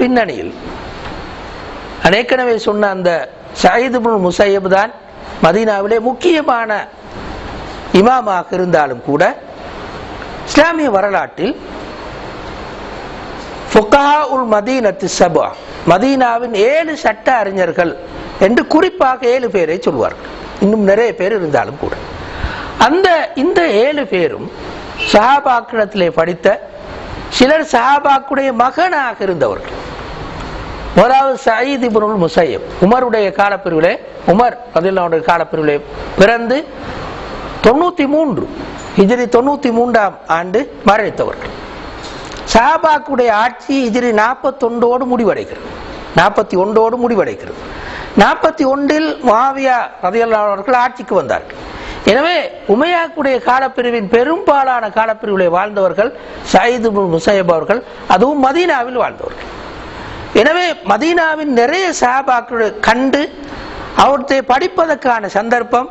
பின்னணியில். ஏற்கனவே சொன்ன அந்த சயீது முசையப் தான் மதீனாவிலே முக்கியமான இமாமாக இருந்தாலும் கூட இஸ்லாமிய வரலாற்றில் ஃபுகஹா உல் மதீனத்து சபா மதீனாவின் ஏழு சட்ட அறிஞர்கள் என்று குறிப்பாக ஏழு பேரை சொல்வார்கள். இன்னும் நிறைய பேர் இருந்தாலும் கூட. அந்த இந்த ஏழு பேரும் சஹாபாக்கிடத்திலே படித்த சிலர் சஹாபாக்குடைய மகனாக இருந்தவர்கள். முதலாவது சயீத் இப்னுல் முசையப் உமருடைய காலப்பிரிவிலே உமர் பதிலாவுடைய காலப்பிரிவிலே பிறந்து தொண்ணூத்தி மூன்று இஜிரி தொண்ணூத்தி மூன்றாம் ஆண்டு மரணித்தவர்கள். சஹாபாக்குடைய ஆட்சி இஜிரி நாற்பத்தொண்டோடு முடிவடைகிறது. நாற்பத்தி ஒன்றோடு முடிவடைகிறது நாற்பத்தி ஒன்றில் மாவியா ரதியல்லாஹு ஆட்சிக்கு வந்தார்கள். எனவே உமையாக்குடைய காலப்பிரிவின் பெரும்பாலான காலப்பிரிவிலே வாழ்ந்தவர்கள் சயீது முசையப் அவர்கள் அதுவும் மதீனாவில் வாழ்ந்தவர்கள். எனவே மதீனாவின் நிறைய சஹாபாக்களை கண்டு அவற்றை படிப்பதற்கான சந்தர்ப்பம்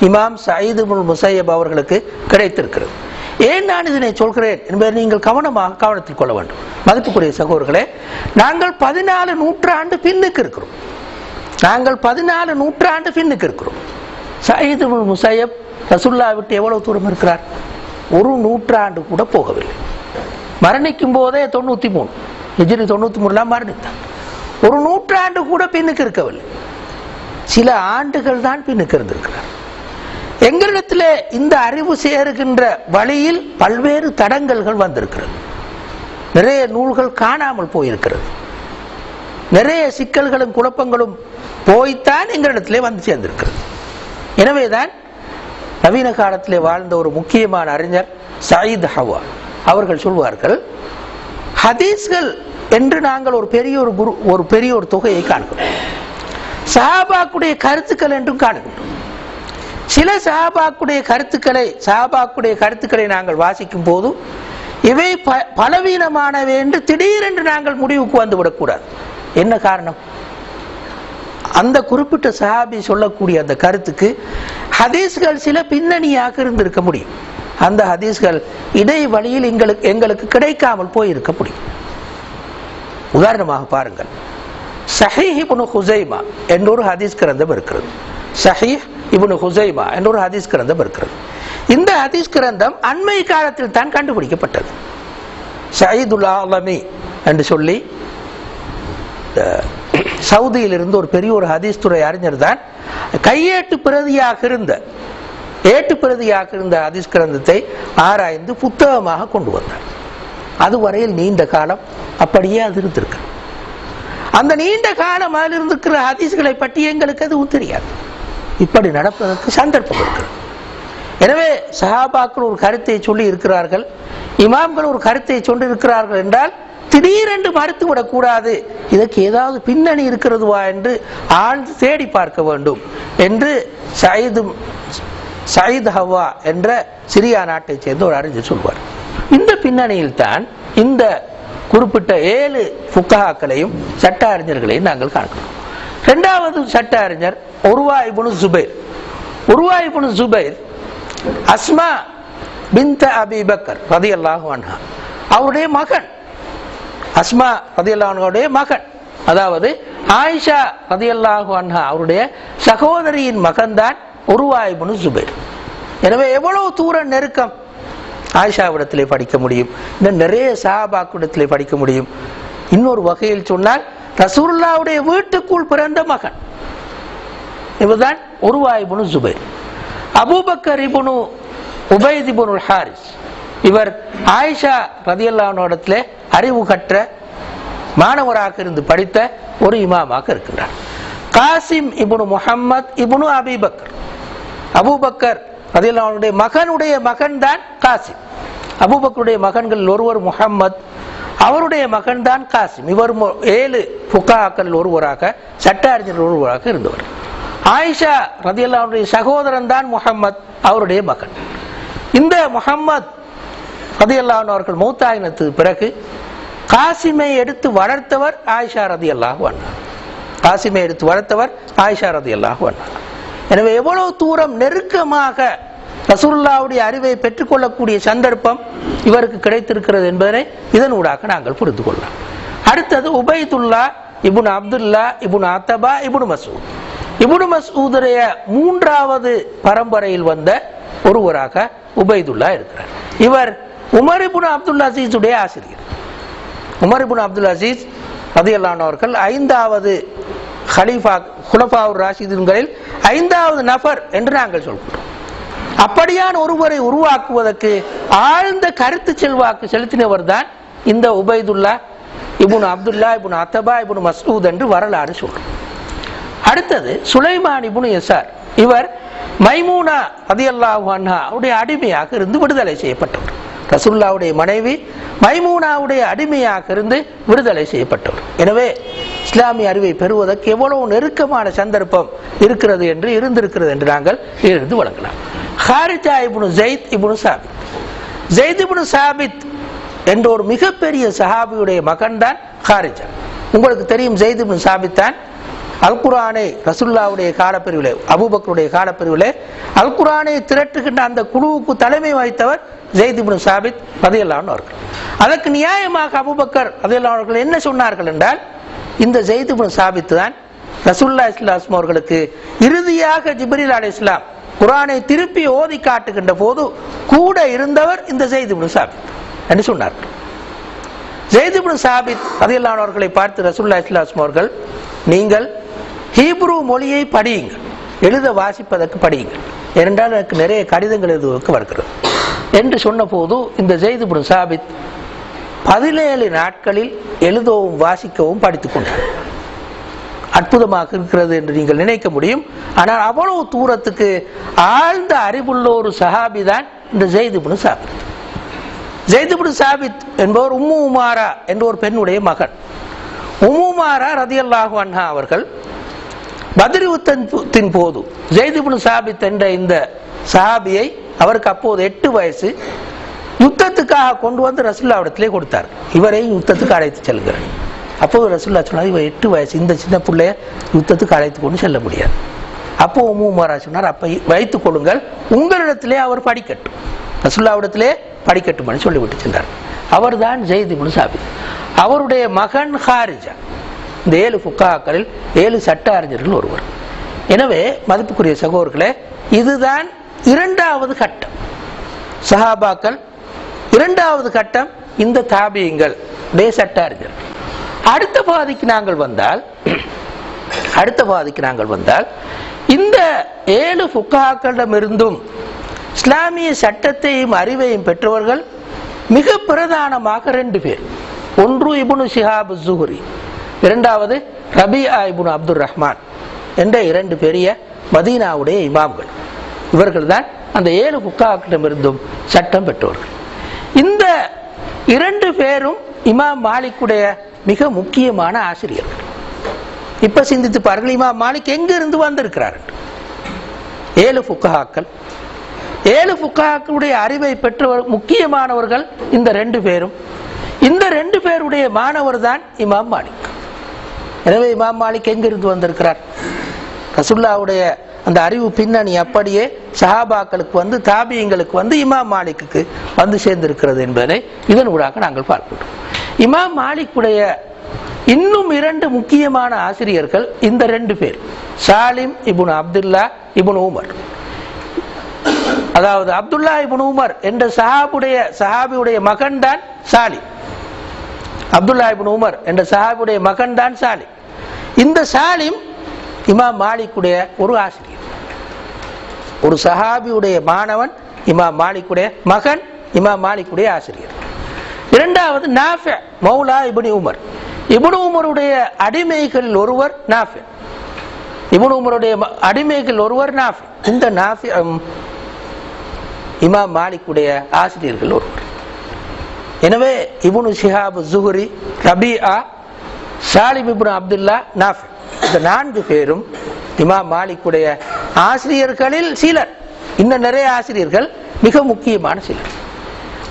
இமாம் சயீது முல் முசையப் அவர்களுக்கு கிடைத்திருக்கிறது. ஏன் நான் இதனை சொல்கிறேன் என்பதை நீங்கள் கவனமாக கவனத்தில் கொள்ள வேண்டும். மதிப்புக்குரிய சகோதரர்களே நாங்கள் பதினாலு நூற்றாண்டு பின்னுக்கு இருக்கிறோம். நாங்கள் பதினாலு நூற்றாண்டு பின்னுக்கு இருக்கிறோம். சயீது முல் முசையப் ரசுல்லா விட்டு எவ்வளவு தூரம் இருக்கிறார்? ஒரு நூற்றாண்டு கூட போகவில்லை. மரணிக்கும் போதே தொண்ணூற்றி மூணு. ஹிஜ்ரி தொண்ணூத்தி மூணுலாம் மரணித்தார் ஒரு நூற்றாண்டு கூட பின்னுக்கு இருக்கவில்லை. சில ஆண்டுகள் தான் பின்னுக்கு இருந்திருக்கிறார். எங்களிடத்தில் இந்த அறிவு சேருகின்ற வழியில் பல்வேறு தடங்கல்கள் வந்திருக்கிறது. நிறைய நூல்கள் காணாமல் போயிருக்கிறது. நிறைய சிக்கல்களும் குழப்பங்களும் போய்த்தான் எங்களிடத்திலே வந்து சேர்ந்திருக்கிறது. எனவேதான் நவீன காலத்திலே வாழ்ந்த ஒரு முக்கியமான அறிஞர் சயீத் ஹவா அவர்கள் சொல்வார்கள் ஹதீஸ்கள் என்று நாங்கள் ஒரு பெரிய ஒரு குரு ஒரு பெரிய ஒரு தொகையை காண்கிறோம். சஹாபாக்குடைய கருத்துக்கள் என்றும் காணுகின்றோம். சில சஹாபாக்குடைய கருத்துக்களை சஹாபாக்குடைய கருத்துக்களை நாங்கள் வாசிக்கும் போது இவை ப- பலவீனமானவை என்று திடீரென்று நாங்கள் முடிவுக்கு வந்து விடக்கூடாது என்ன காரணம்? அந்த குறிப்பிட்ட சஹாபி சொல்லக்கூடிய அந்த கருத்துக்கு ஹதீஸ்கள் சில பின்னணியாக இருந்திருக்க முடியும். அந்த ஹதீஸ்கள் இடை வழியில் எங்களுக்கு எங்களுக்கு கிடைக்காமல் போயிருக்க முடியும். உதாரணமாக பாருங்கள். சஹீஹ் இபுனு ஹுசைமா என்ற ஒரு ஹதீஸ் கிரந்தம் இருக்கிறது சஹீஹ் இபுனு ஹுசைமா என்ற ஒரு ஹதீஸ் கிரந்தம் இருக்கிறது இந்த ஹதீஸ் கிரந்தம் அண்மை காலத்தில் தான் கண்டுபிடிக்கப்பட்டது சயீதுல்லா அலமி என்று சொல்லி அஹ், ஒரு பெரிய ஒரு ஹதீஸ் துறை அறிஞர் தான் கையேட்டு பிரதியாக இருந்த ஏட்டு பிரதியாக இருந்த ஹதீஸ் கிரந்தத்தை ஆராய்ந்து புத்தகமாக கொண்டு வந்தார் அதுவரையில் நீண்ட காலம் அப்படியே அது இருந்திருக்கு. அந்த நீண்ட காலம் அதில் இருந்திருக்கிற ஹதீஸ்களை பற்றி எங்களுக்கு எதுவும் தெரியாது. இப்படி நடப்பதற்கு சந்தர்ப்பம் இருக்கிறது எனவே சஹாபாக்கள் ஒரு கருத்தை சொல்லி இருக்கிறார்கள். இமாம்கள் ஒரு கருத்தை சொல்லி இருக்கிறார்கள் என்றால் திடீரென்று மறுத்து விடக்கூடாது இதற்கு ஏதாவது பின்னணி இருக்கிறதுவா என்று ஆழ்ந்து தேடி பார்க்க வேண்டும் என்று சயிது சயித் ஹவா என்ற சிரியா நாட்டைச் சேர்ந்த ஒரு அறிஞர் சொல்வார். இந்த பின்னணியில் தான் இந்த குறிப்பிட்ட ஏழு புக்கஹாக்களையும் சட்ட அறிஞர்களையும் நாங்கள் காண்கிறோம். ரெண்டாவது சட்ட அறிஞர் உருவா Ibn Zubair. Urwa ibn Zubair Asma bint Abi Bakr ரதி அன்ஹா. அவருடைய மகன். அஸ்மா ரதியல்லாஹுடைய மகன். அதாவது ஆயிஷா ரதியல்லாஹு அன்ஹா அவருடைய சகோதரியின் மகன்தான் உருவா இபுனு சுபைர். எனவே எவ்வளவு தூரம் நெருக்கம்? ஆயிஷாவிடத்திலே படிக்க முடியும். இன்னும் நிறைய சஹாபாக்கிடத்திலே படிக்க முடியும். இன்னொரு வகையில் சொன்னால் ரசூல்லாவுடைய வீட்டுக்குள் பிறந்த மகன். இவர்தான் உருவா இப்னு ஜுபைர். அபூபக்கர் இபுனு உபைத் இப்னு ஹாரிஸ். இவர் ஆயிஷா ரதியல்லாவிடத்திலே அறிவு கற்ற மாணவராக இருந்து படித்த ஒரு இமாமாக இருக்கின்றார் காசிம் இபுனு முஹம்மத் இபுனு அபிபக்கர். அபூபக்கர் ரதியல்லானுடைய மகனுடைய மகன் தான் காசிம். அபுபக்கருடைய மகன்கள் ஒருவர் முகம்மத் அவருடைய மகன் தான் காசிம். இவர் ஏழு புக்காக்கள் ஒருவராக சட்ட அறிஞர் ஒருவராக இருந்தவர். ஆயிஷா ரதியல்லாவுடைய சகோதரன் தான் முகம்மத் அவருடைய மகன். இந்த முகம்மத் ரதியல்லான் அவர்கள் மூத்தாயினத்துக்கு பிறகு காசிமை எடுத்து வளர்த்தவர் ஆயிஷா ரதி அல்லாஹ் காசிமை எடுத்து வளர்த்தவர் ஆயிஷா ரதி அல்லாஹ் எனவே எவ்வளவு தூரம் நெருக்கமாக ரசூல்லாவுடைய அறிவை பெற்றுக்கொள்ளக்கூடிய சந்தர்ப்பம் இவருக்கு கிடைத்திருக்கிறது என்பதனை இதனூடாக நாங்கள் புரிந்து கொள்ளலாம். அடுத்தது உபைதுல்லா இபுன் அப்துல்லா இபுன் அத்தபா இபுன் மசூத். இபுன் மசூதுடைய மூன்றாவது பரம்பரையில் வந்த ஒருவராக உபைதுல்லா இருக்கிறார். இவர் உமர் இபுன் அப்துல் அசீஸுடைய ஆசிரியர். உமர் இபுன் அப்துல் அசீஸ் ரதியல்லானவர்கள் ஐந்தாவது ஹலீஃபா குலஃபாவுர் ராஷிதுன்களில் ஐந்தாவது நபர் என்று நாங்கள் சொல்கிறோம். அப்படியான ஒருவரை உருவாக்குவதற்கு ஆழ்ந்த கருத்து செல்வாக்கு செலுத்தினவர் தான் இந்த உபைதுல்லா இபுன் அப்துல்லா இபுன் அத்தபா இபுன் மஸ்ஊத் என்று வரலாறு சொல்றோம் அடுத்தது சுலைமான் இபுன் எசார் இவர் மைமூனா ரதியல்லாஹு அன்ஹா அவருடைய அடிமையாக இருந்து விடுதலை செய்யப்பட்டவர். ரசுல்லாவுடைய மனைவி மைமூனாவுடைய அடிமையாக இருந்து விடுதலை செய்யப்பட்டவர். எனவே இஸ்லாமிய அறிவை பெறுவதற்கு எவ்வளவு நெருக்கமான சந்தர்ப்பம் இருக்கிறது என்று இருந்திருக்கிறது என்று நாங்கள் இருந்து வழங்கலாம் ஹாரிஜா இப்னு ஜெயித் இப்னு சாபித். ஜெயித் இப்னு சாபித் என்ற ஒரு மிகப்பெரிய சஹாபியுடைய மகன் தான் ஹாரிஜா. உங்களுக்கு தெரியும் ஜெயித் இப்னு சாபித் தான் அல் குரானை ரசுல்லாவுடைய காலப்பிரிவிலே அபூபக்கருடைய காலப்பிரிவிலே அல் குரானை திரட்டுகின்ற அந்த குழுவுக்கு தலைமை வகித்தவர் ஜெயித் இப்னு சாபித் ரதியல்லான் அவர்கள். அதற்கு நியாயமாக அபூபக்கர் ரதியல்லான் அவர்கள் என்ன சொன்னார்கள் என்றால் இந்த ஜெயித் இப்னு சாபித் தான் ரசுல்லா இஸ்லாம் அவர்களுக்கு இறுதியாக ஜிப்ரில் அலி இஸ்லாம் குரானை திருப்பி ஓதி காட்டுகின்ற போது கூட இருந்தவர் இந்த ஜெயித் இப்னு சாபித் என்று சொன்னார். ஜெயித் இப்னு சாபித் ரதியல்லான் பார்த்து ரசுல்லா இஸ்லாஸ்லாம் அவர்கள் நீங்கள் ஹீப்ரு மொழியை படியுங்கள். எழுத வாசிப்பதற்கு படியுங்கள். ஏனென்றால் எனக்கு நிறைய கடிதங்கள் எழுதுவதற்கு வருகிறது. என்று சொன்னபோது இந்த ஜெயித் இப்னு சாபித் பதினேழு நாட்களில் எழுதவும் வாசிக்கவும் படித்துக் கொண்டார். அற்புதமாக இருக்கிறது என்று நீங்கள் நினைக்க முடியும். ஆனால் அவ்வளவு தூரத்துக்கு ஆழ்ந்த அறிவுள்ள ஒரு சஹாபி தான் இந்த ஜெய்துபுனு சாபித். ஜெய்துபுனு சாபித் என்பவர் உம்மு உமாரா என்ற ஒரு பெண்ணுடைய மகன். உமுமாரா ரதியல்லாஹு அன்ஹா அவர்கள் பதிரிவுத்தின் போது ஜெய்து இப்னு சாபித் என்ற இந்த சஹாபியை அவருக்கு அப்போது எட்டு வயசு யுத்தத்துக்காக கொண்டு வந்து ரசுல்லாவிடத்திலே கொடுத்தார். இவரையும் யுத்தத்துக்கு அழைத்து செல்கிறார். அப்போது ரசுல்லா சொன்னார் இவ எட்டு வயசு இந்த சின்ன பிள்ளைய யுத்தத்துக்கு அழைத்து கொண்டு செல்ல முடியாது. அப்போ உமுமாரா சொன்னார் அப்ப வைத்துக் கொள்ளுங்கள் உங்களிடத்திலே அவர் படிக்கட்டும். ரசுல்லாவிடத்திலே படிக்கட்டும் சொல்லிவிட்டு சென்றார். அவர்தான் ஜெயித் இப்னு சாபித். அவருடைய மகன் ஹாரிஜா. இந்த ஏழு புக்காக்களில் ஏழு சட்ட அறிஞர்கள் ஒருவர். எனவே மதிப்புக்குரிய சகோதரர்களே இதுதான் இரண்டாவது கட்டம். சஹாபாக்கள் இரண்டாவது கட்டம் இந்த தாபியங்கள் டே சட்ட அறிஞர்கள். அடுத்த பாதிக்கு நாங்கள் வந்தால் அடுத்த பாதிக்கு நாங்கள் வந்தால் இந்த ஏழு புக்காக்களிடமிருந்தும் இஸ்லாமிய சட்டத்தையும் அறிவையும் பெற்றவர்கள் மிக பிரதானமாக ரெண்டு பேர். ஒன்று இபுனு ஷிஹாபு ஜுஹரி இரண்டாவது ரபியா இபுன் அப்துல் ரஹ்மான் என்ற இரண்டு பெரிய மதீனாவுடைய இமாம்கள். இவர்கள் தான் அந்த ஏழு புக்காக்களிடமிருந்தும் சட்டம் பெற்றவர்கள் இந்த இரண்டு பேரும் இமாம் மாலிக்குடைய மிக முக்கியமான ஆசிரியர்கள் இப்ப சிந்தித்து பாருங்கள் இமாம் மாலிக் எங்கிருந்து வந்திருக்கிறார்? ஏழு புக்கஹாக்கள் ஏழு புக்கஹாக்களுடைய அறிவை பெற்றவர் முக்கியமானவர்கள் இந்த ரெண்டு பேரும். இந்த ரெண்டு பேருடைய மாணவர் தான் இமாம் மாலிக். எனவே இமாம் மாலிக் எங்கிருந்து வந்திருக்கிறார்? ரசுல்லாவுடைய அந்த அறிவு பின்னணி அப்படியே சஹாபாக்களுக்கு வந்து தாபியங்களுக்கு வந்து இமாம் மாலிக்கு வந்து சேர்ந்திருக்கிறது என்பதை இதன் ஊடாக நாங்கள் பார்க்கிறோம் இமாம் மாலிக்குடைய இன்னும் இரண்டு முக்கியமான ஆசிரியர்கள் இந்த ரெண்டு பேர். Salim ibn Abdullah ibn Umar. அதாவது அப்துல்லா இபுன் உமர் என்ற சஹாபுடைய சஹாபியுடைய மகன் தான் சாலிம். அப்துல்லா இபுன் உமர் என்ற சஹாபியுடைய மகன் தான் சாலிம். இந்த சாலிம் இமாம் மாலிக்குடைய ஒரு ஆசிரியர். ஒரு சஹாபியுடைய மாணவன் இமாம் மாலிக்குடைய மகன் இமாம் மாலிக்குடைய ஆசிரியர். இரண்டாவது நாஃபே மௌலா இபுனி உமர். இபுனு உமருடைய அடிமைகளில் ஒருவர் நாஃபே. இபுனு உமருடைய அடிமைகள் ஒருவர் நாஃபே. இந்த நாஃபி இமாம் மாலிக்குடைய ஆசிரியர்கள் ஒருவர். எனவே இபுனு ஷிஹாப் ஜுஹரி ஆ ஷாலிப் இபுன் அப்துல்லா நாஃபி. இந்த நான்கு பேரும் இமாம் மாலிக்குடைய ஆசிரியர்களில் சிலர். இன்னும் நிறைய ஆசிரியர்கள் மிக முக்கியமான சிலர்.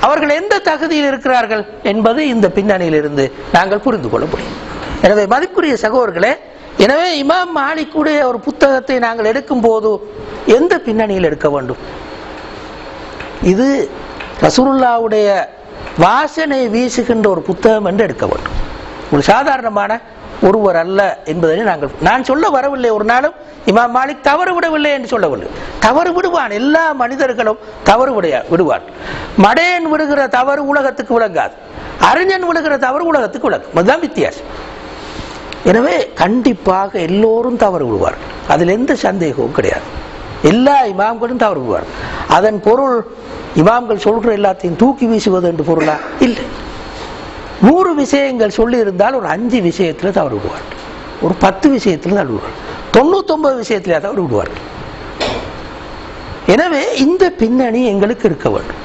அவர்கள் எந்த தகுதியில் இருக்கிறார்கள் என்பது இந்த பின்னணியிலிருந்து நாங்கள் புரிந்து கொள்ள முடியும். எனவே மதிப்புரிய சகோதரர்களே எனவே இமாம் மாலிக்குடைய ஒரு புத்தகத்தை நாங்கள் எடுக்கும் போது எந்த பின்னணியில் எடுக்க வேண்டும்? இது ரசூலுல்லாவுடைய வாசனை வீசுகின்ற ஒரு புத்தகம் என்று எடுக்க வேண்டும். ஒரு சாதாரணமான ஒருவர் அல்ல என்பதை நாங்கள் நான் சொல்ல வரவில்லை ஒரு நாளும் இமாம் மாலிக் தவறு விடவில்லை என்று சொல்லவில்லை. தவறு விடுவான் எல்லா மனிதர்களும் தவறு விடைய விடுவான். மடையன் விடுகிற தவறு உலகத்துக்கு விளங்காது. அறிஞன் விடுகிற தவறு உலகத்துக்கு விளங்கும் அதுதான் வித்தியாசம். எனவே கண்டிப்பாக எல்லோரும் தவறு விடுவார் அதில் எந்த சந்தேகமும் கிடையாது. எல்லா இமாம்களும் தவறு விடுவார் அதன் பொருள் இமாம்கள் சொல்கிற எல்லாத்தையும் தூக்கி வீசுவது என்று பொருளா? இல்லை. நூறு விஷயங்கள் சொல்லியிருந்தால் ஒரு அஞ்சு விஷயத்தில் தவறு விடுவார். ஒரு பத்து விஷயத்துல தவறு விடுவார். தொண்ணூத்தொன்பது விஷயத்திலே தவறு விடுவார். எனவே இந்த பின்னணி எங்களுக்கு இருக்க வேண்டும்.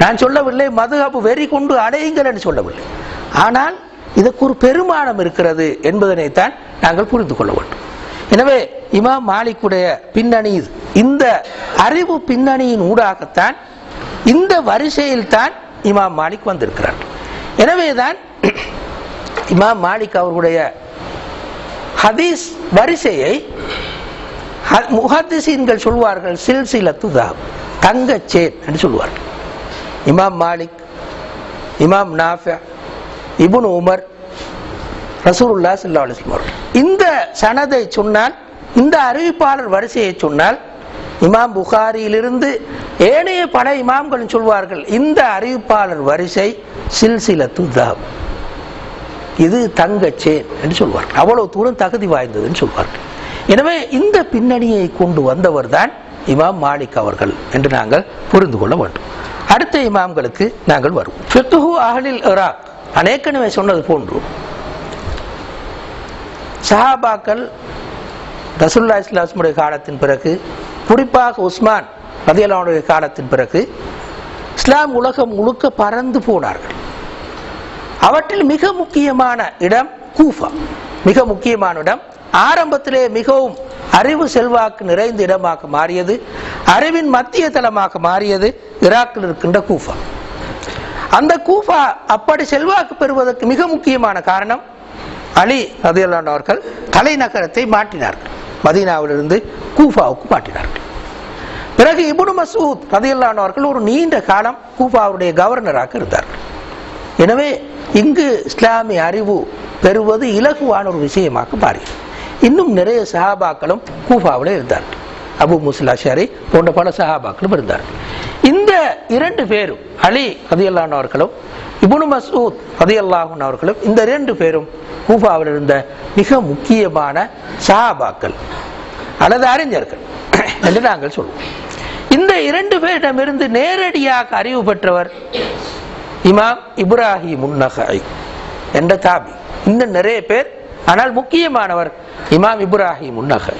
நான் சொல்லவில்லை மதுகாப்பு வெறி கொண்டு அடையுங்கள் என்று சொல்லவில்லை. ஆனால் இதற்கு ஒரு பெருமானம் இருக்கிறது என்பதனைத்தான் நாங்கள் புரிந்து கொள்ள வேண்டும். எனவே இமாம் மாலிக்குடைய பின்னணி இந்த அறிவு பின்னணியின் ஊடாகத்தான் இந்த வரிசையில் தான் இமாம் மாலிக் வந்திருக்கிறார். எனவேதான் இமாம் மாலிக் அவர்களுடைய ஹதீஸ் வரிசையை முஹத்திசீன்கள் சொல்வார்கள் சில்சிலத்து தாப் தங்கச்சேன் என்று சொல்வார்கள் இமாம் மாலிக் இமாம் நாஃபி இபுன் உமர் ரசூருல்லா சில்லா அலிஸ்லாம் அவர்கள். இந்த சனதை சொன்னால் இந்த அறிவிப்பாளர் வரிசையை சொன்னால் இமாம் புகாரியிலிருந்து ஏனைய பல இமாம்களும் சொல்வார்கள் இந்த அறிவிப்பாளர் வரிசை சில்சில துதா இது தங்கச்சேன் என்று சொல்வார்கள். அவ்வளவு தூரம் தகுதி வாய்ந்ததுன்னு சொல்வார்கள். எனவே இந்த பின்னணியை கொண்டு வந்தவர் தான் இமாம் மாலிக் அவர்கள் என்று நாங்கள் புரிந்து கொள்ள வேண்டும். அடுத்த இமாம்களுக்கு நாங்கள் வருவோம். ஃபிக்ஹு அஹ்லில் இராக். அநேக்கனவே சொன்னது போன்று சஹாபாக்கள் ரசுல்லா இஸ்லாஸ்முடைய காலத்தின் பிறகு குறிப்பாக உஸ்மான் ரதியல்லாவுடைய காலத்தின் பிறகு இஸ்லாம் உலகம் முழுக்க பறந்து போனார்கள். அவற்றில் மிக முக்கியமான இடம் கூஃபா. மிக முக்கியமான இடம். ஆரம்பத்திலே மிகவும் அறிவு செல்வாக்கு நிறைந்த இடமாக மாறியது. அறிவின் மத்திய தலமாக மாறியது ஈராக்கில் இருக்கின்ற கூஃபா. அந்த கூஃபா அப்படி செல்வாக்கு பெறுவதற்கு மிக முக்கியமான காரணம் அலி ரதியல்லான் அவர்கள் தலைநகரத்தை மாற்றினார்கள். மதீனாவிலிருந்து கூஃபாவுக்கு மாற்றினார்கள். பிறகு இபுனு மசூத் ரதியல்லான் அவர்கள் ஒரு நீண்ட காலம் கூபாவுடைய கவர்னராக இருந்தார். எனவே இங்கு இஸ்லாமிய அறிவு பெறுவது இலகுவான ஒரு விஷயமாக மாறியது. இன்னும் நிறைய சஹாபாக்களும் கூஃபாவில் இருந்தார்கள் அபு முஸ்லா ஷாரி போன்ற பல சஹாபாக்களும் இருந்தார்கள் இந்த இரண்டு பேரும் அலி ரதியல்லான் அவர்களும் இபுனு மசூத் ரதியல்லாஹன் அவர்களும் இந்த இரண்டு பேரும் கூஃபாவில் இருந்த மிக முக்கியமான சஹாபாக்கள் அல்லது அறிஞர்கள் என்று நாங்கள் சொல்வோம். இந்த இரண்டு பேரிடமிருந்து நேரடியாக அறிவு பெற்றவர் இமாம் இப்ராஹிம் உன்னகை என்ற தாபி. இன்னும் நிறைய பேர் ஆனால் முக்கியமானவர் இமாம் இப்ராஹிம் உன்னகை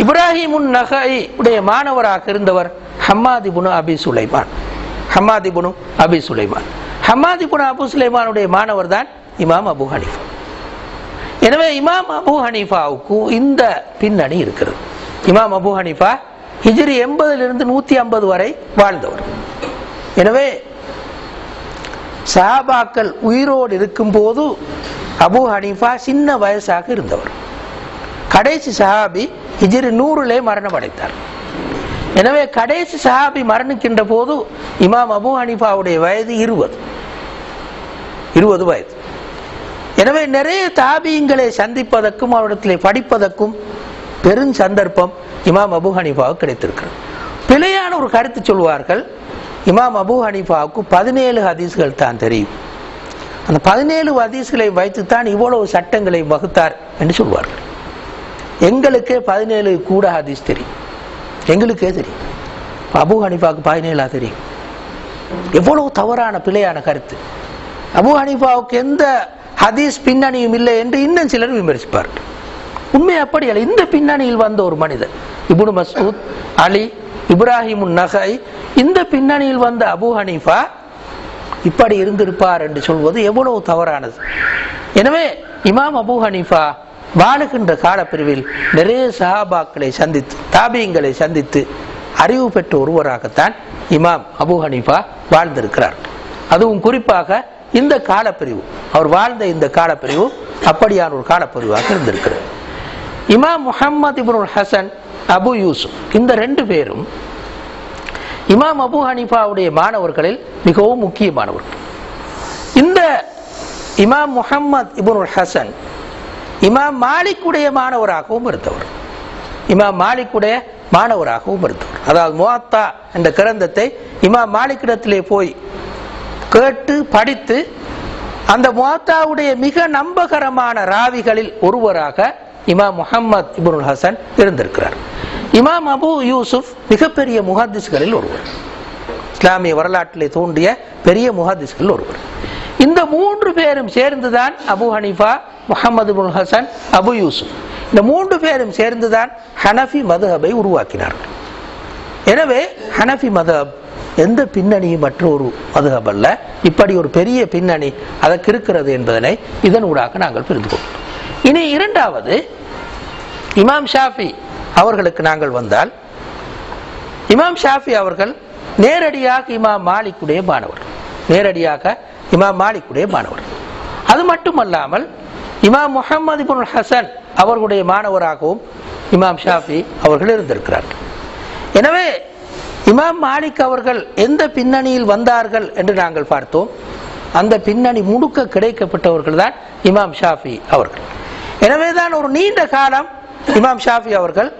இப்ராஹிம் உன்னகை உடைய மாணவராக இருந்தவர் ஹம்மாதிபுனு அபி சுலைமான். ஹம்மாதிபுனு அபி சுலைமான். ஹம்மாதிபுனு அபு சுலைமானுடைய மாணவர் தான் இமாம் அபு ஹனீஃபா. எனவே இமாம் அபு ஹனீஃபாவுக்கு இந்த பின்னணி இருக்கிறது. இமாம் அபு ஹனிஃபா ஹிஜ்ரி எண்பதிலிருந்து நூத்தி ஐம்பது வரை வாழ்ந்தவர். எனவே சஹாபாக்கள் உயிரோடு இருக்கும் போது அபு ஹனீஃபா சின்ன வயசாக இருந்தவர். கடைசி சஹாபி ஹிஜிரி நூறுலே மரணம் அடைத்தார் எனவே கடைசி சஹாபி மரணிக்கின்ற போது இமாம் அபு ஹனிஃபாவுடைய வயது இருபது. இருபது வயது. எனவே நிறைய தாபியங்களை சந்திப்பதற்கும் அவரிடத்திலே படிப்பதற்கும் பெரும் சந்தர்ப்பம் இமாம் அபு ஹனீஃபாவுக்கு கிடைத்திருக்கிறது. பிழையான ஒரு கருத்து சொல்வார்கள் இமாம் அபு ஹனீஃபாவுக்கு பதினேழு ஹதீஸ்கள் தான் தெரியும். அந்த பதினேழு ஹதீஸ்களை வைத்துத்தான் இவ்வளவு சட்டங்களை வகுத்தார் என்று சொல்வார்கள். எங்களுக்கே பதினேழு கூட ஹதீஸ் தெரியும். எங்களுக்கே தெரியும். அபு ஹனிஃபாவுக்கு பதினேழா தெரியும். எவ்வளவு தவறான பிழையான கருத்து. அபு ஹனீஃபாவுக்கு எந்த ஹதீஸ் பின்னணியும் இல்லை என்று இன்னும் சிலர் விமர்சிப்பார்கள். உண்மை அப்படி அல்ல. இந்த பின்னணியில் வந்த ஒரு மனிதர் இபுனு மசூத் அலி இப்ராஹிம் நகை இந்த பின்னணியில் வந்த அபு ஹனீஃபா இப்படி இருந்திருப்பார் என்று சொல்வது எவ்வளவு தவறானது. எனவே இமாம் அபு ஹனீஃபா வாழுகின்ற காலப்பிரிவில் நிறைய சஹாபாக்களை சந்தித்து தாபியங்களை சந்தித்து அறிவு பெற்ற ஒருவராகத்தான் இமாம் அபு ஹனீஃபா வாழ்ந்திருக்கிறார். அதுவும் குறிப்பாக இந்த காலப்பிரிவு அவர் வாழ்ந்த இந்த காலப்பிரிவு அப்படியான ஒரு காலப்பிரிவாக இருந்திருக்கிறது. இமாம் முஹம்மது இப்னுல் ஹசன் அபு யூசுப் இந்த ரெண்டு பேரும் இமாம் அபு ஹனிஃபாவுடைய மாணவர்களில் மிகவும் முக்கியமானவர்கள் இந்த இமாம் முஹம்மத் இபுனுல் ஹசன் இமாம் மாலிக்குடைய மாணவராகவும் இருந்தவர். இமாம் மாலிக்குடைய மாணவராகவும் இருந்தவர். அதாவது முவாத்தா என்ற கிரந்தத்தை இமாம் மாலிக்கிடத்திலே போய் கேட்டு படித்து அந்த முவாத்தாவுடைய மிக நம்பகரமான ராவிகளில் ஒருவராக இமாம் முஹம்மத் இபுல் ஹசன் இருந்திருக்கிறார். இமாம் அபு யூசுப் மிகப்பெரிய முஹாதிஸ்களில் ஒருவர். இஸ்லாமிய வரலாற்றிலே தோன்றிய பெரிய முஹாதிஸ்கள் ஒருவர். இந்த மூன்று பேரும் சேர்ந்துதான் அபு ஹனிஃபா முகமது இப்னுல் ஹசன் அபு யூசுப் இந்த மூன்று பேரும் சேர்ந்துதான் ஹனஃபி மதுஹபை உருவாக்கினார்கள். எனவே ஹனஃபி மதஹப் எந்த பின்னணியும் மற்றொரு மதுஹப் அல்ல? இப்படி ஒரு பெரிய பின்னணி அதற்கு இருக்கிறது என்பதனை இதன் ஊடாக நாங்கள் புரிந்து கொள்வோம். இனி இரண்டாவது இமாம் ஷாஃபி அவர்களுக்கு நாங்கள் வந்தால் இமாம் ஷாஃபி அவர்கள் நேரடியாக இமாம் மாலிக்குடைய மாணவர். நேரடியாக இமாம் மாலிக்குடைய மாணவர். அது மட்டுமல்லாமல் இமாம் முஹம்மது இப்னுல் ஹசன் அவர்களுடைய மாணவராகவும் இமாம் ஷாஃபி அவர்கள் இருந்திருக்கிறார்கள். எனவே இமாம் மாலிக் அவர்கள் எந்த பின்னணியில் வந்தார்கள் என்று நாங்கள் பார்த்தோம். அந்த பின்னணி முழுக்க கிடைக்கப்பட்டவர்கள் தான் இமாம் ஷாஃபி அவர்கள். எனவேதான் ஒரு நீண்ட காலம் இமாம் ஷாஃபி அவர்கள்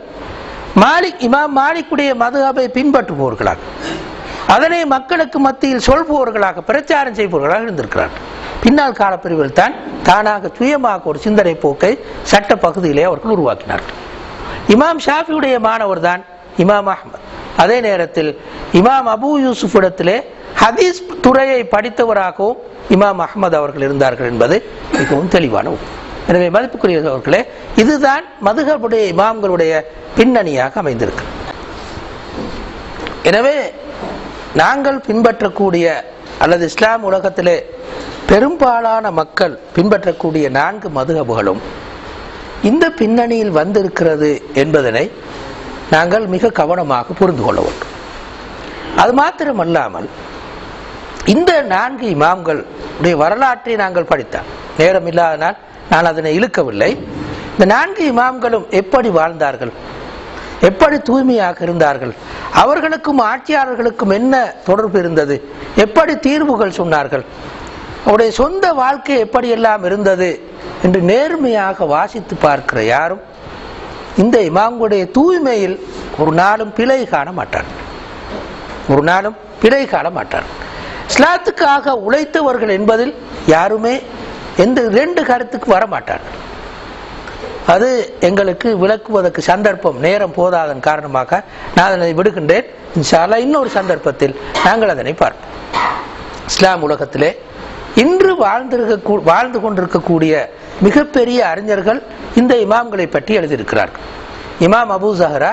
மாலிக் இமாம் மாலிக்குடைய மதுஹபை பின்பற்றுபவர்களாக அதனை மக்களுக்கு மத்தியில் சொல்பவர்களாக பிரச்சாரம் செய்பவர்களாக இருந்திருக்கிறார்கள் பின்னால் காலப்பிரிவில் தான் தானாக சுயமாக ஒரு சிந்தனை போக்கை சட்ட பகுதியிலே அவர்கள் உருவாக்கினார்கள் இமாம் ஷாஃபியுடைய மாணவர் தான் இமாம் அஹ்மத். அதே நேரத்தில் இமாம் அபு யூசுப் இடத்திலே ஹதீஸ் துறையை படித்தவராகவும் இமாம் அஹ்மத் அவர்கள் இருந்தார்கள் என்பது மிகவும் தெளிவான உண்மை. எனவே மதிப்புக்குரியவர்களே இதுதான் மதுகபுடைய இமாம்களுடைய பின்னணியாக அமைந்திருக்கு. எனவே நாங்கள் பின்பற்றக்கூடிய அல்லது இஸ்லாம் உலகத்திலே பெரும்பாலான மக்கள் பின்பற்றக்கூடிய நான்கு மதுகபுகளும் இந்த பின்னணியில் வந்திருக்கிறது என்பதனை நாங்கள் மிக கவனமாக புரிந்து கொள்ள வேண்டும். அது மாத்திரமல்லாமல் இந்த நான்கு இமாம்கள் உடைய வரலாற்றை நாங்கள் படித்தால் நேரம் இல்லாதனால் நான் அதனை இழுக்கவில்லை. இந்த நான்கு இமாம்களும் எப்படி வாழ்ந்தார்கள்? எப்படி தூய்மையாக இருந்தார்கள்? அவர்களுக்கும் ஆட்சியாளர்களுக்கும் என்ன தொடர்பு இருந்தது? எப்படி தீர்வுகள் சொன்னார்கள்? அவருடைய சொந்த வாழ்க்கை எப்படியெல்லாம் இருந்தது என்று நேர்மையாக வாசித்து பார்க்கிற யாரும் இந்த இமாம்களுடைய தூய்மையில் ஒரு நாளும் பிழை காண மாட்டார்கள் ஒரு நாளும் பிழை காண மாட்டார்கள் இஸ்லாத்துக்காக உழைத்தவர்கள் என்பதில் யாருமே எந்த ரெண்டு கருத்துக்கு வர மாட்டார்கள் அது எங்களுக்கு விளக்குவதற்கு சந்தர்ப்பம் நேரம் போதாதன் காரணமாக நான் அதனை விடுகின்றேன். இன்ஷால்லா இன்னொரு சந்தர்ப்பத்தில் நாங்கள் அதனை பார்ப்போம். இஸ்லாம் உலகத்திலே இன்று வாழ்ந்திருக்க வாழ்ந்து கொண்டிருக்கக்கூடிய மிகப்பெரிய அறிஞர்கள் இந்த இமாம்களை பற்றி எழுதியிருக்கிறார்கள். இமாம் அபு ஜஹரா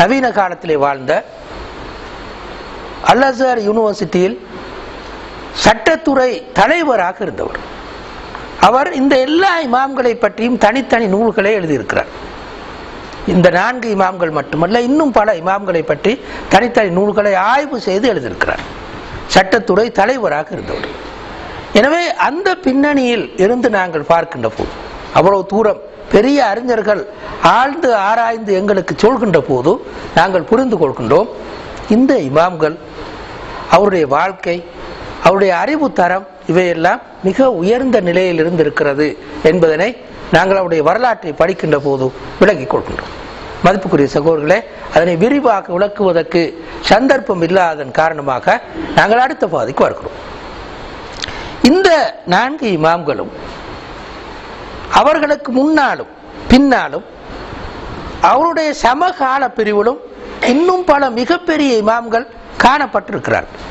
நவீன காலத்திலே வாழ்ந்த அல் அசர் யூனிவர்சிட்டியில் சட்டத்துறை தலைவராக இருந்தவர். அவர் இந்த எல்லா இமாம்களை பற்றியும் தனித்தனி நூல்களை எழுதியிருக்கிறார். இந்த நான்கு இமாம்கள் மட்டுமல்ல இன்னும் பல இமாம்களை பற்றி தனித்தனி நூல்களை ஆய்வு செய்து எழுதியிருக்கிறார். சட்டத்துறை தலைவராக இருந்தவர். எனவே அந்த பின்னணியில் இருந்து நாங்கள் பார்க்கின்ற போது அவ்வளவு தூரம் பெரிய அறிஞர்கள் ஆழ்ந்து ஆராய்ந்து எங்களுக்கு சொல்கின்ற போது நாங்கள் புரிந்து கொள்கின்றோம் இந்த இமாம்கள் அவருடைய வாழ்க்கை அவருடைய அறிவு தரம் இவையெல்லாம் மிக உயர்ந்த நிலையில் இருந்திருக்கிறது என்பதனை நாங்கள் அவருடைய வரலாற்றை படிக்கின்ற போது விளங்கிக் கொள்கின்றோம். மதிப்புக்குரிய சகோதரர்களே அதனை விரிவாக விளக்குவதற்கு சந்தர்ப்பம் இல்லாததன் காரணமாக நாங்கள் அடுத்த பாதைக்கு வருகிறோம். இந்த நான்கு இமாம்களும் அவர்களுக்கு முன்னாலும் பின்னாலும் அவருடைய சமகால பிரிவிலும் இன்னும் பல மிகப்பெரிய இமாம்கள் காணப்பட்டிருக்கிறார்கள்.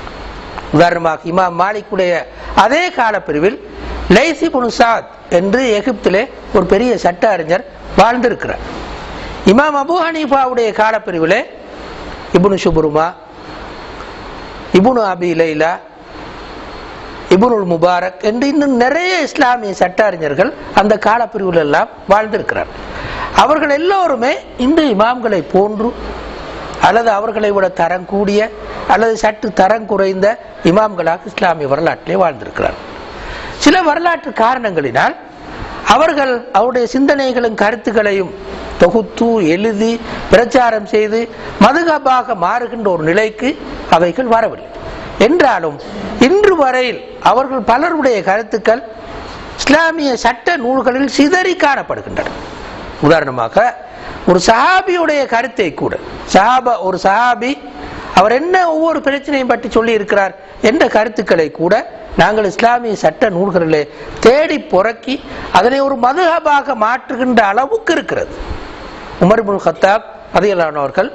உதாரணமாக இமாம் மாலிக்குடைய அதே காலப்பிரிவில் லைசி புனுசாத் என்று எகிப்திலே ஒரு பெரிய சட்ட அறிஞர் வாழ்ந்திருக்கிறார். இமாம் அபு ஹனீஃபாவுடைய காலப்பிரிவிலே இபுனு சுபுருமா இபுனு அபி லைலா இபுனுல் முபாரக் என்று இன்னும் நிறைய இஸ்லாமிய சட்ட அறிஞர்கள் அந்த காலப்பிரிவில் எல்லாம் வாழ்ந்திருக்கிறார். அவர்கள் எல்லோருமே இந்து இமாம்களை போன்று அல்லது அவர்களை விட தரம் கூடிய அல்லது சற்று தரம் குறைந்த இமாம்களாக இஸ்லாமிய வரலாற்றிலே வாழ்ந்திருக்கிறார். சில வரலாற்று காரணங்களினால் அவர்கள் அவருடைய சிந்தனைகளும் கருத்துக்களையும் தொகுத்து எழுதி பிரச்சாரம் செய்து மதுகபாக மாறுகின்ற ஒரு நிலைக்கு அவைகள் வரவில்லை. என்றாலும் இன்று வரையில் அவர்கள் பலருடைய கருத்துக்கள் இஸ்லாமிய சட்ட நூல்களில் சிதறி காணப்படுகின்றன. உதாரணமாக ஒரு சஹாபியுடைய கருத்தை கூட. சஹாபா ஒரு சஹாபி அவர் என்ன ஒவ்வொரு பிரச்சனையும் பற்றி சொல்லி இருக்கிறார் என்ற கருத்துக்களை கூட நாங்கள் இஸ்லாமிய சட்ட நூல்களிலே தேடி புறக்கி அதனை ஒரு மதுஹபாக மாற்றுகின்ற அளவுக்கு இருக்கிறது. உமர் இப்னு கத்தாப் அதிகலானவர்கள்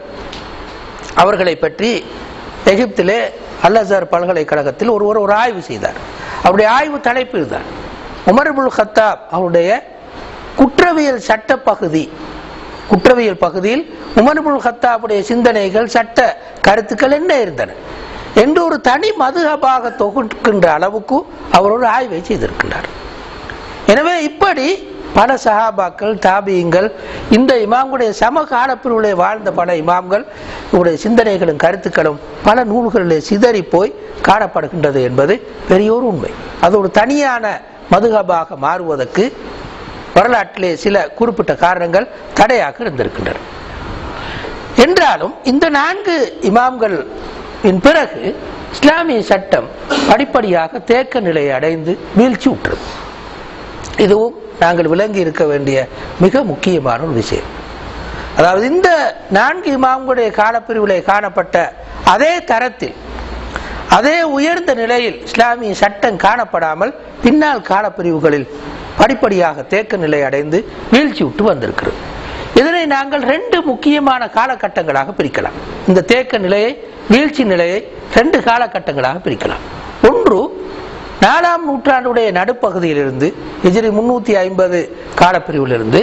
அவர்களை பற்றி எகிப்திலே அல் பல்கலைக்கழகத்தில் ஒருவர் ஒரு ஆய்வு செய்தார். அவருடைய ஆய்வு தலைப்பு இதுதான் உமர் ஹத்தாப் அவருடைய குற்றவியல் சட்ட பகுதி குற்றவியல் பகுதியில் உமர்புல் ஹத்தாபுடைய சிந்தனைகள் சட்ட கருத்துக்கள் என்ன இருந்தன? என்று ஒரு தனி மதுகபாக தொகுக்கின்ற அளவுக்கு அவர் ஒரு ஆய்வை செய்திருக்கின்றார். எனவே இப்படி பல சஹாபாக்கள் தாபியங்கள் இந்த இமாம்களுடைய சமகாலப்பிரிவுகளை வாழ்ந்த பல இமாம்கள் இவருடைய சிந்தனைகளும் கருத்துக்களும் பல நூல்களிலே சிதறி போய் காணப்படுகின்றது என்பது பெரியோர் உண்மை. அது ஒரு தனியான மதுகபாக மாறுவதற்கு வரலாற்றிலே சில குறிப்பிட்ட காரணங்கள் தடையாக இருந்திருக்கின்றன. என்றாலும் இந்த நான்கு இமாம்கள் பிறகு இஸ்லாமிய சட்டம் படிப்படியாக தேக்க நிலையை அடைந்து வீழ்ச்சி உற்றது. இதுவும் நாங்கள் விளங்கி இருக்க வேண்டிய மிக முக்கியமான ஒரு விஷயம். அதாவது இந்த நான்கு இமாம்களுடைய காலப்பிரிவிலே காணப்பட்ட அதே தரத்தில் அதே உயர்ந்த நிலையில் இஸ்லாமிய சட்டம் காணப்படாமல் பின்னால் காலப்பிரிவுகளில் படிப்படியாக தேக்க நிலை அடைந்து வீழ்ச்சி விட்டு வந்திருக்கிறது. இதனை நாங்கள் ரெண்டு முக்கியமான காலகட்டங்களாக பிரிக்கலாம். இந்த தேக்க நிலையை வீழ்ச்சி நிலையை ரெண்டு காலகட்டங்களாக பிரிக்கலாம். ஒன்று நாலாம் நூற்றாண்டுடைய நடுப்பகுதியிலிருந்து ஹிஜ்ரி முன்னூத்தி ஐம்பது காலப்பிரிவிலிருந்து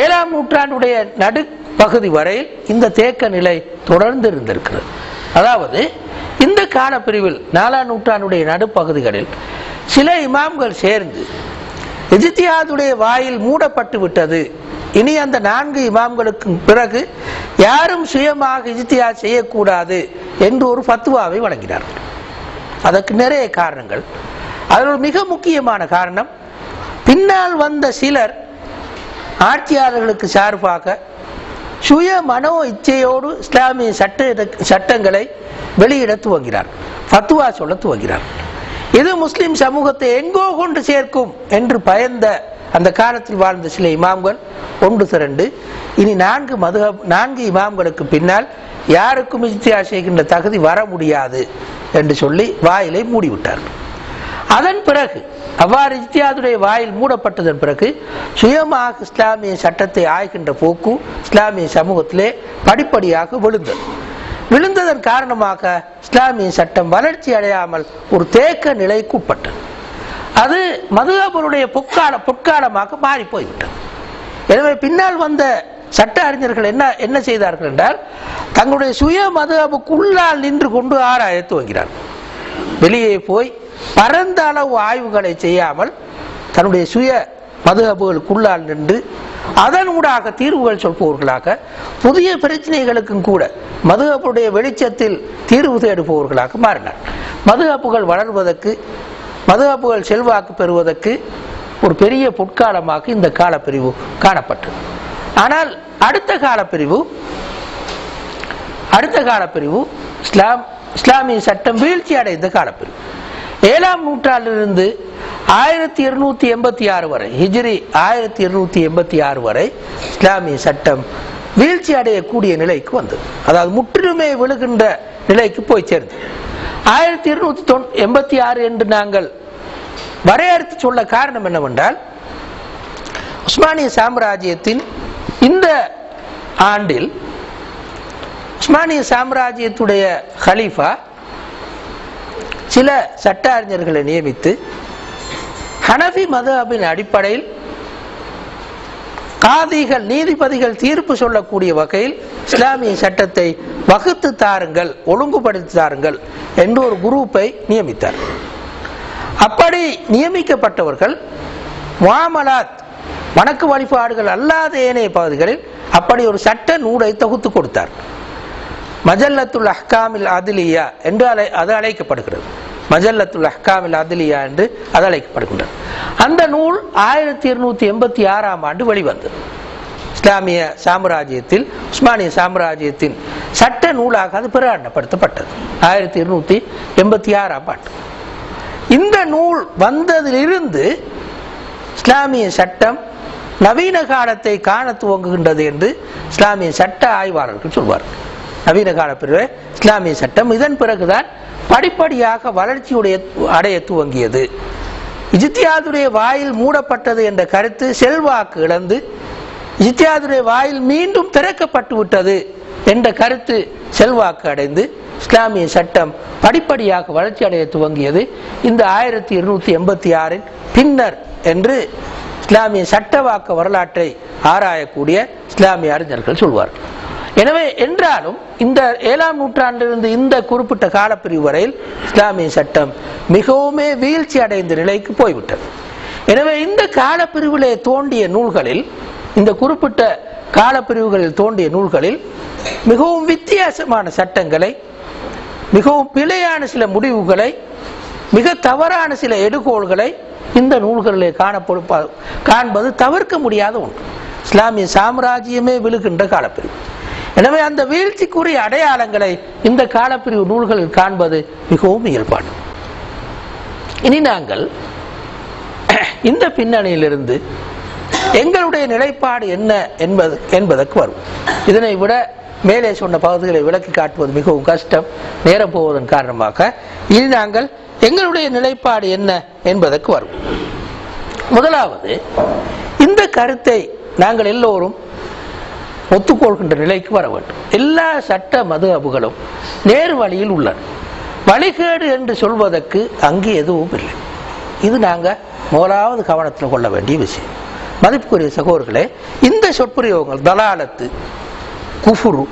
ஏழாம் நூற்றாண்டுடைய நடுப்பகுதி வரையில் இந்த தேக்க நிலை தொடர்ந்து இருந்திருக்கிறது. அதாவது இந்த காலப்பிரிவில் நாலாம் நூற்றாண்டுடைய நடுப்பகுதிகளில் சில இமாம்கள் சேர்ந்து எஜித்தியாதுடைய வாயில் மூடப்பட்டு விட்டது. இனி அந்த நான்கு இமாம்களுக்கு பிறகு யாரும் சுயமாக இஜித்தியா செய்யக்கூடாது என்று ஒரு ஃபத்துவாவை வழங்கினார்கள். அதற்கு நிறைய காரணங்கள். அதில் மிக முக்கியமான காரணம் பின்னால் வந்த சிலர் ஆட்சியாளர்களுக்கு சார்பாக சுய மனோ இச்சையோடு இஸ்லாமிய சட்ட சட்டங்களை வெளியிட துவங்கினார் ஃபத்துவா சொல்ல துவங்கினார் இது முஸ்லிம் சமூகத்தை எங்கோ கொண்டு சேர்க்கும் என்று பயந்த அந்த காலத்தில் வாழ்ந்த சில இமாம்கள் ஒன்று திரண்டு இனி நான்கு மது நான்கு இமாம்களுக்கு பின்னால் யாருக்கும் இஜ்தியா செய்கின்ற தகுதி வர முடியாது என்று சொல்லி வாயிலை மூடிவிட்டார்கள். அதன் பிறகு அவ்வாறு இஜ்தியாதுடைய வாயில் மூடப்பட்டதன் பிறகு சுயமாக இஸ்லாமிய சட்டத்தை ஆய்கின்ற போக்கு இஸ்லாமிய சமூகத்திலே படிப்படியாக விழுந்தது. விழுந்ததன் காரணமாக இஸ்லாமிய சட்டம் வளர்ச்சி அடையாமல் ஒரு தேக்க நிலைக்கு உட்பட்டது அது மதுகாபருடைய பொற்கால பொற்காலமாக மாறி போய்விட்டது எனவே பின்னால் வந்த சட்ட அறிஞர்கள் என்ன என்ன செய்தார்கள் என்றால் தங்களுடைய சுய மதுகாபுக்குள்ளால் நின்று கொண்டு ஆராய துவங்கிறார்கள் வெளியே போய் பரந்த அளவு ஆய்வுகளை செய்யாமல் தன்னுடைய சுய மதுகபுகளுக்குள்ளால் நின்று அதனூடாக தீர்வுகள் சொல்பவர்களாக புதிய பிரச்சனைகளுக்கும் கூட மதுகப்புடைய வெளிச்சத்தில் தீர்வு தேடுபவர்களாக மாறினார். மதுகப்புகள் வளர்வதற்கு மதுகப்புகள் செல்வாக்கு பெறுவதற்கு ஒரு பெரிய பொற்காலமாக இந்த காலப்பிரிவு காணப்பட்டது. ஆனால் அடுத்த காலப்பிரிவு அடுத்த காலப்பிரிவு இஸ்லாம் இஸ்லாமிய சட்டம் வீழ்ச்சி அடைந்த காலப்பிரிவு. ஏழாம் நூற்றாண்டிலிருந்து ஆயிரத்தி இருநூத்தி எண்பத்தி ஆறு வரை ஹிஜ்ரி ஆயிரத்தி இருநூத்தி எண்பத்தி ஆறு வரை இஸ்லாமிய சட்டம் வீழ்ச்சி அடையக்கூடிய நிலைக்கு வந்தது. அதாவது முற்றிலுமே விழுகின்ற நிலைக்கு போய் சேர்ந்தது. ஆயிரத்தி இருநூத்தி தொன் எண்பத்தி ஆறு என்று நாங்கள் வரையறுத்து சொல்ல காரணம் என்னவென்றால் உஸ்மானிய சாம்ராஜ்யத்தின் இந்த ஆண்டில் உஸ்மானிய சாம்ராஜ்யத்துடைய ஹலீஃபா சில சட்ட அறிஞர்களை நியமித்து ஹனபி மதுஹபின் அடிப்படையில் காதிகள் நீதிபதிகள் தீர்ப்பு சொல்லக்கூடிய வகையில் இஸ்லாமிய சட்டத்தை வகுத்து தாருங்கள் ஒழுங்குபடுத்தி தாருங்கள் என்று ஒரு குரூப்பை நியமித்தார். அப்படி நியமிக்கப்பட்டவர்கள் மாமலாத் வணக்கு வழிபாடுகள் அல்லாத ஏனைய பகுதிகளில் அப்படி ஒரு சட்ட நூலை தொகுத்து கொடுத்தார். மஜல்லத்துல் அஹ்காமில் அதிலியா என்று அழை அது அழைக்கப்படுகிறது. மஜல்லத்துல் அஹ்காமில் அதிலியா என்று அது அழைக்கப்படுகின்றது. அந்த நூல் ஆயிரத்தி இருநூத்தி எண்பத்தி ஆறாம் ஆண்டு வெளிவந்தது. இஸ்லாமிய சாம்ராஜ்யத்தில் உஸ்மானிய சாம்ராஜ்யத்தின் சட்ட நூலாக அது பிரகடனப்படுத்தப்பட்டது. ஆயிரத்தி இருநூத்தி எண்பத்தி ஆறாம் ஆண்டு. இந்த நூல் வந்ததிலிருந்து இஸ்லாமிய சட்டம் நவீன காலத்தை காண துவங்குகின்றது என்று இஸ்லாமிய சட்ட ஆய்வாளர்கள் சொல்வார்கள். நவீன கால பிரிவு இஸ்லாமிய சட்டம் இதன் பிறகுதான் படிப்படியாக வளர்ச்சியுடைய அடைய துவங்கியது. இஜித்தியாதுடைய வாயில் மூடப்பட்டது என்ற கருத்து செல்வாக்கு இழந்து இஜித்தியாதுடைய வாயில் மீண்டும் திறக்கப்பட்டு விட்டது என்ற கருத்து செல்வாக்கு அடைந்து இஸ்லாமிய சட்டம் படிப்படியாக வளர்ச்சி அடைய துவங்கியது. இந்த ஆயிரத்தி இருநூத்தி எண்பத்தி ஆறின் பின்னர் என்று இஸ்லாமிய சட்டவாக்க வரலாற்றை ஆராயக்கூடிய இஸ்லாமிய அறிஞர்கள் சொல்வார்கள். எனவே என்றாலும் இந்த ஏழாம் நூற்றாண்டிலிருந்து இந்த குறிப்பிட்ட காலப்பிரிவு வரையில் இஸ்லாமிய சட்டம் மிகவுமே வீழ்ச்சி அடைந்த நிலைக்கு போய்விட்டது. எனவே இந்த காலப்பிரிவிலே தோண்டிய நூல்களில் இந்த குறிப்பிட்ட காலப்பிரிவுகளில் தோண்டிய நூல்களில் மிகவும் வித்தியாசமான சட்டங்களை மிகவும் பிழையான சில முடிவுகளை மிக தவறான சில எடுகோள்களை இந்த நூல்களிலே காணப்படும் காண்பது தவிர்க்க முடியாத ஒன்று. இஸ்லாமிய சாம்ராஜ்யமே விழுகின்ற காலப்பிரிவு. எனவே அந்த வீழ்ச்சிக்குரிய அடையாளங்களை இந்த காலப்பிரிவு நூல்களில் காண்பது மிகவும் இயல்பாடு இனி நாங்கள் இந்த பின்னணியிலிருந்து எங்களுடைய நிலைப்பாடு என்ன என்பது என்பதற்கு வரும் இதனை விட மேலே சொன்ன பகுதிகளை விளக்கி காட்டுவது மிகவும் கஷ்டம் நேரம் போவதன் காரணமாக. இனி நாங்கள் எங்களுடைய நிலைப்பாடு என்ன என்பதற்கு வரும் முதலாவது இந்த கருத்தை நாங்கள் எல்லோரும் ஒத்துக்கொள்கின்ற நிலைக்கு வர வேண்டும். எல்லா சட்ட மது அபுகளும் நேர் வழியில் உள்ளன. வழிகேடு என்று சொல்வதற்கு அங்கே எதுவும் இல்லை. இது நாங்கள் முதலாவது கவனத்தில் கொள்ள வேண்டிய விஷயம். மதிப்புக்குரிய சகோதரர்களே இந்த சொற்பிரயோகங்கள் தலாலத்து குஃபுரு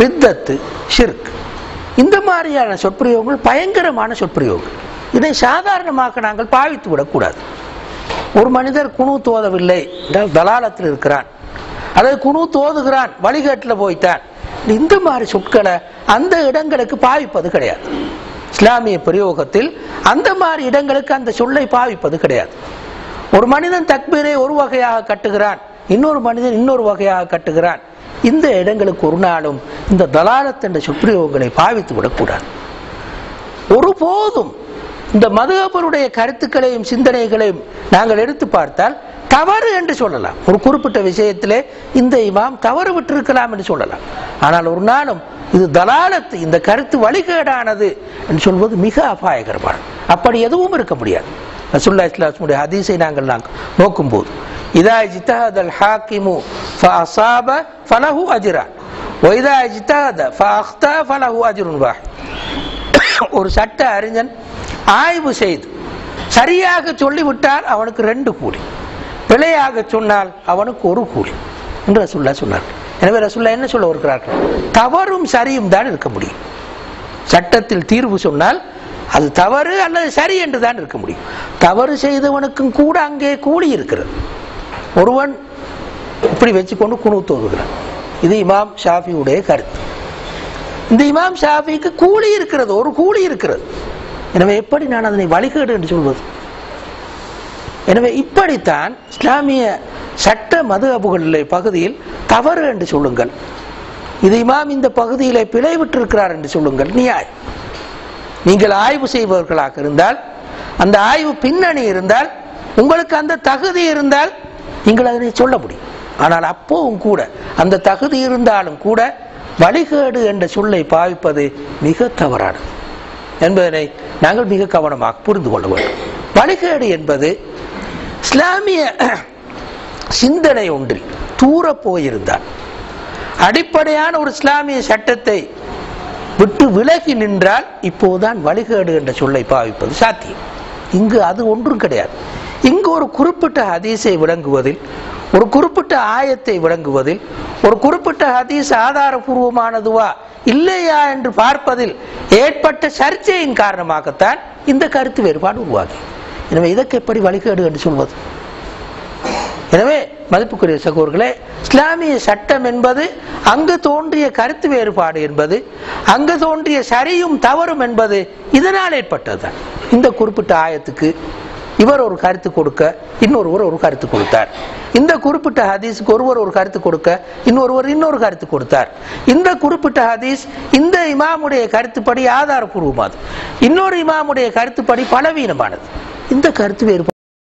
ரித்தத்து ஷிர்க் இந்த மாதிரியான சொற்பிரயோகங்கள் பயங்கரமான சொற்பிரயோகங்கள். இதை சாதாரணமாக நாங்கள் பாவித்து விடக்கூடாது ஒரு மனிதர் குணு தோதவில்லை என்றால் தலாலத்தில் இருக்கிறான். அதாவது குணு தோதுகிறான் வழிகேட்டில் போய்த்தான். இந்த மாதிரி சொற்களை அந்த இடங்களுக்கு பாவிப்பது கிடையாது. இஸ்லாமிய பிரயோகத்தில் அந்த மாதிரி இடங்களுக்கு அந்த சொல்லை பாவிப்பது கிடையாது. ஒரு மனிதன் தக்பீரை ஒரு வகையாக கட்டுகிறான் இன்னொரு மனிதன் இன்னொரு வகையாக கட்டுகிறான். இந்த இடங்களுக்கு ஒரு நாளும் இந்த தலாலத் என்ற சொற்பிரயோகங்களை பாவித்து விடக்கூடாது. ஒருபோதும் இந்த மதுகபருடைய கருத்துக்களையும் சிந்தனைகளையும் நாங்கள் எடுத்து பார்த்தால் தவறு என்று சொல்லலாம். ஒரு குறிப்பிட்ட விஷயத்திலே இந்த இமாம் தவறு விட்டிருக்கலாம் என்று சொல்லலாம். ஆனால் ஒரு நாளும் இது தலாலத்து இந்த கருத்து வழிகேடானது என்று சொல்வது மிக அபாயகரமான. அப்படி எதுவும் இருக்க முடியாது. ரசுல்லா இஸ்லாமுடைய ஹதீஸை நாங்கள் நாங்கள் நோக்கும்போது இதா ஜித்தஹதல் ஹாக்கிமு ஃபஅசாப ஃபலஹு அஜ்ரான் ஒய்தா ஜித்தஹத் ஃபஅக்தா ஃபலஹு அஜ்ருன் வா ஒரு சட்ட அறிஞன் ஆய்வு செய்து சரியாக சொல்லிவிட்டால் அவனுக்கு ரெண்டு கூலி. பிழையாக சொன்னால் அவனுக்கு ஒரு கூலி. என்று ரசுல்லா சொன்னார் எனவே ரசுல்லா என்ன சொல்ல இருக்கிறார்கள் தவறும் சரியும் தான் இருக்க முடியும். சட்டத்தில் தீர்வு சொன்னால் அது தவறு அல்லது சரி என்று தான் இருக்க முடியும். தவறு செய்தவனுக்கும் கூட அங்கே கூலி இருக்கிறது. ஒருவன் இப்படி வச்சுக்கொண்டு குணு தோதுகிறான் இது இமாம் ஷாஃபியுடைய கருத்து. இந்த இமாம் ஷாஃபிக்கு கூலி இருக்கிறது ஒரு கூலி இருக்கிறது. எனவே எப்படி நான் அதனை வழிகேடு என்று சொல்வது? எனவே இப்படித்தான் இஸ்லாமிய சட்ட மது அபுகளிலே பகுதியில் தவறு என்று சொல்லுங்கள். இது இமாம் இந்த பகுதியிலே பிழைவிட்டிருக்கிறார் என்று சொல்லுங்கள். நியாய் நீங்கள் ஆய்வு செய்பவர்களாக இருந்தால் அந்த ஆய்வு பின்னணி இருந்தால் உங்களுக்கு அந்த தகுதி இருந்தால் நீங்கள் அதனை சொல்ல முடியும். ஆனால் அப்போவும் கூட அந்த தகுதி இருந்தாலும் கூட வழிகேடு என்ற சொல்லை பாவிப்பது மிக தவறானது. என்பதனை நாங்கள் மிக கவனமாக புரிந்து கொள்ள வேண்டும். வழிகேடு என்பது இஸ்லாமிய சிந்தனை ஒன்றில் தூர போயிருந்தார். அடிப்படையான ஒரு இஸ்லாமிய சட்டத்தை விட்டு விலகி நின்றால் இப்போதுதான் வழிகேடு என்ற சொல்லை பாவிப்பது சாத்தியம். இங்கு அது ஒன்றும் கிடையாது. இங்கு ஒரு குறிப்பிட்ட ஹதீஸை விளங்குவதில் ஒரு குறிப்பிட்ட ஆயத்தை விளங்குவதில் ஒரு குறிப்பிட்ட ஹதீஸ் ஆதாரபூர்வமானதுவா இல்லையா என்று பார்ப்பதில் ஏற்பட்ட சர்ச்சையின் காரணமாகத்தான் இந்த கருத்து வேறுபாடு உருவாகி. எனவே இதற்கு எப்படி வழிகேடு என்று சொல்வது? எனவே மதிப்புக்குரிய சகோர்களே இஸ்லாமிய சட்டம் என்பது அங்கு தோன்றிய கருத்து வேறுபாடு என்பது அங்கு தோன்றிய சரியும் தவறும் என்பது இதனால் ஏற்பட்டதுதான் இந்த குறிப்பிட்ட ஆயத்துக்கு இவர் ஒரு கருத்து கொடுக்க இன்னொருவர் ஒரு கருத்து கொடுத்தார். இந்த குறிப்பிட்ட ஹதீஸுக்கு ஒருவர் ஒரு கருத்து கொடுக்க இன்னொருவர் இன்னொரு கருத்து கொடுத்தார். இந்த குறிப்பிட்ட ஹதீஸ் இந்த இமாமுடைய கருத்துப்படி ஆதாரபூர்வமானது. இன்னொரு இமாமுடைய கருத்துப்படி பலவீனமானது. இந்த கருத்து வேறுபாடு